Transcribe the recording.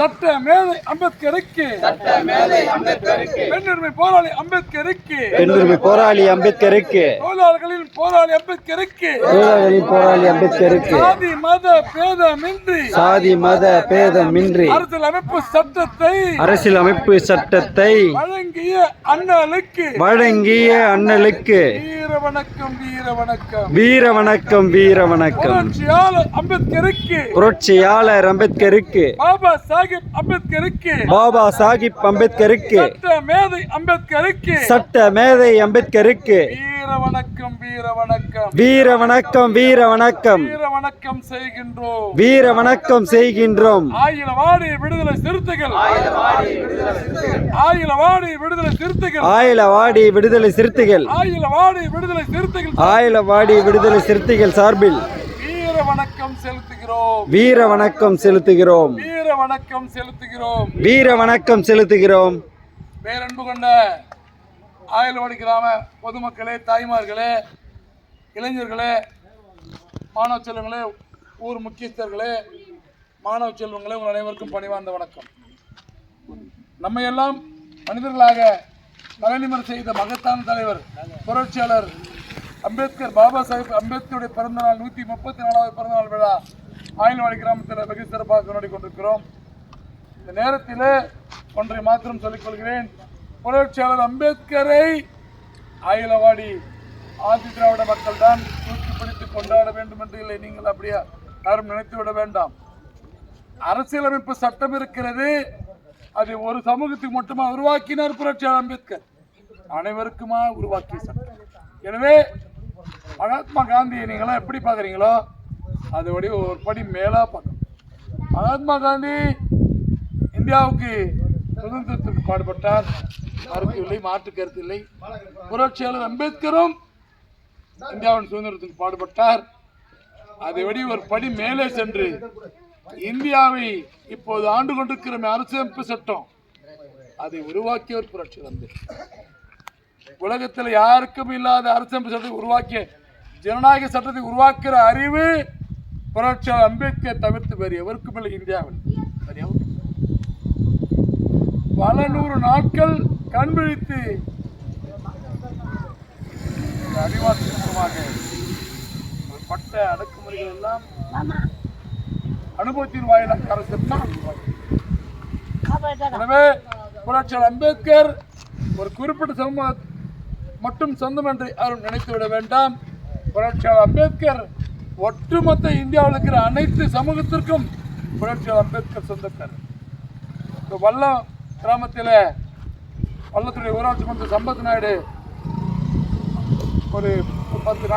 சட்ட மேதை அம்பேத்கருக்கு. பெண்ணுரிமை போராளி அம்பேத்கருக்கு. பெண்ணுரிமை போராளி அம்பேத்கருக்கு. தொழிலாளர்களின் போராளி அம்பேத்கருக்கு. தொழிலாளர்களின் போராளி அம்பேத்கருக்கு. சாதி மத பேதமின்றி. சாதி மத பேதமின்றி. அரசியல் அமைப்பு சட்டத்தை அரசியல் அமைப்பு சட்டத்தை வழங்கிய அண்ணலுக்கு. வழங்கிய அண்ணலுக்கு. வீர வணக்கம் வீர வணக்கம் வீர வணக்கம் வீர வணக்கம் புரட்சியாளர் அம்பேத்கருக்கு. புரட்சியாளர் அம்பேத்கருக்கு. பாபா சாஹிப் அம்பேத்கருக்கு. பாபா சாஹிப் அம்பேத்கருக்கு. சட்ட மேதை அம்பேத்கருக்கு. சட்ட மேதை அம்பேத்கருக்கு. வீர வணக்கம் வீர வணக்கம். வீர வணக்கம் வீர வணக்கம். வீர வணக்கம் செய்கின்றோம். வீர வணக்கம் செய்கின்றோம். ஆயிரவாடி விடுதலை சிறுத்தைகள். ஆயிரவாடி விடுதலை சிறுத்தைகள். ஆயிலவாடி விடுதலை சிறுத்தைகள். ஆயிரவாடி விடுதலை சிறுத்தைகள். ஆயிலவாடி விடுதலை சிறுத்தைகள் சார்பில். வீர வணக்கம் செலுத்துகிறோம். வீர வணக்கம் செலுத்துகிறோம். வீர வணக்கம் செலுத்துகிறோம். வீர வணக்கம் செலுத்துகிறோம். பேரன்பு கொண்ட ஆயல்வாடி கிராம பொதுமக்களே தாய்மார்களே இளைஞர்களே மாணவ செல்வங்களே ஊர் முக்கியஸ்தர்களே மாணவ செல்வங்களே உங்கள் அனைவருக்கும் பணிவார்ந்த வணக்கம். நம்மை எல்லாம் மனிதர்களாக தலைநிமர் செய்த மகத்தான தலைவர் புரட்சியாளர் அம்பேத்கர் பாபா சாஹிப் அம்பேத்கருடைய பிறந்த நாள் நூற்றி முப்பத்தி நாலாவது பிறந்தநாள் விழா. ஆயில்வாடி கிராமத்தில் வெகு சிறப்பாக கொண்டாடி கொண்டிருக்கிறோம். இந்த நேரத்தில் ஒன்றை மாத்திரம் சொல்லிக்கொள்கிறேன் புரட்சியாளர் அம்பேத்கரை ஆயிலவாடி ஆதி திராவிட மக்கள் தான் தூக்கி பிடித்து கொண்டாட வேண்டும் என்று இல்லை. நீங்கள் அப்படியே யாரும் நினைத்து விட வேண்டாம். அரசியலமைப்பு சட்டம் இருக்கிறது. அதை ஒரு சமூகத்துக்கு மட்டுமா உருவாக்கினார் புரட்சியாளர் அம்பேத்கர்? அனைவருக்குமா உருவாக்கிய சட்டம். எனவே மகாத்மா காந்தியை நீங்களாம் எப்படி பார்க்குறீங்களோ அதோட ஒரு படி மேலாக பார்க்கணும் மகாத்மா காந்தி இந்தியாவுக்கு சுதந்திரத்திற்கு பாடுபட்டார். மறுப்பு இல்லை மாற்று கருத்து இல்லை. புரட்சியாளர் அம்பேத்கரும் இந்தியாவின் சுதந்திரத்துக்கு பாடுபட்டார். அதை வடி ஒரு படி மேலே சென்று இந்தியாவை இப்போது ஆண்டு கொண்டிருக்கிற அரசியமைப்பு சட்டம் அதை உருவாக்கியவர் புரட்சி வந்து உலகத்தில் யாருக்கும் இல்லாத அரசியமைப்பு சட்டத்தை உருவாக்கிய ஜனநாயக சட்டத்தை உருவாக்குற அறிவு புரட்சியாளர் அம்பேத்கர் தவிர்த்து வேறு எவருக்கும் இல்லை இந்தியாவில். பல நூறு நாட்கள் கண் விழித்து இந்த அறிவாசி சுத்தமாக ஒரு பட்ட அடக்குமுறைகள் எல்லாம் அனுபவத்தின் வாயிலாக அரசு எனவே புரட்சியாளர் அம்பேத்கர் ஒரு குறிப்பிட்ட சமூகம் மட்டும் சொந்தம் என்று யாரும் நினைத்து விட வேண்டாம். புரட்சியாளர் அம்பேத்கர் ஒட்டுமொத்த இந்தியாவில் இருக்கிற அனைத்து சமூகத்திற்கும் புரட்சியாளர் அம்பேத்கர் சொந்தக்காரர். இப்போ வல்லம் கிராமத்தில் வல்லத்துடைய ஊராட்சி மன்ற சம்பத் நாயுடு ஒரு பத்து நாள்